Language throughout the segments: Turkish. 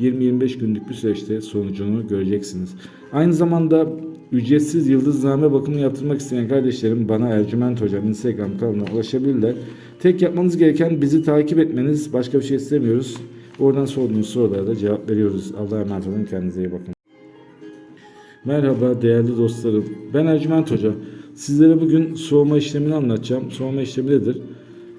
20-25 günlük bir süreçte sonucunu göreceksiniz. Aynı zamanda ücretsiz yıldızname bakımı yaptırmak isteyen kardeşlerim bana Ercüment Hocam Instagram kanalına ulaşabilirler. Tek yapmanız gereken bizi takip etmeniz. Başka bir şey istemiyoruz. Oradan sorduğunuz sorulara da cevap veriyoruz. Allah'a emanet olun. Kendinize iyi bakın. Merhaba değerli dostlarım. Ben Ercüment Hoca. Sizlere bugün soğuma işlemini anlatacağım. Soğuma işlemi nedir?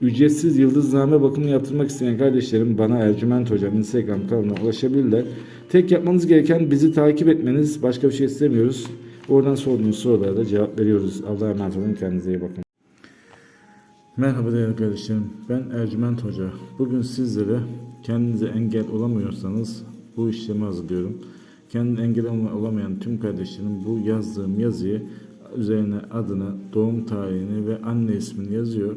ücretsiz yıldızname bakımı yaptırmak isteyen kardeşlerim bana Ercüment Hocam Instagram kanalına ulaşabilirler. Tek yapmanız gereken bizi takip etmeniz. Başka bir şey istemiyoruz. Oradan sorduğunuz sorulara da cevap veriyoruz. Allah'a emanet olun. Kendinize iyi bakın. Merhaba değerli kardeşlerim. Ben Ercüment Hoca. Bugün sizlere kendinize engel olamıyorsanız bu işlemi hazırlıyorum. Kendine engel olamayan tüm kardeşlerim bu yazdığım yazıyı üzerine adını, doğum tarihini ve anne ismini yazıyor.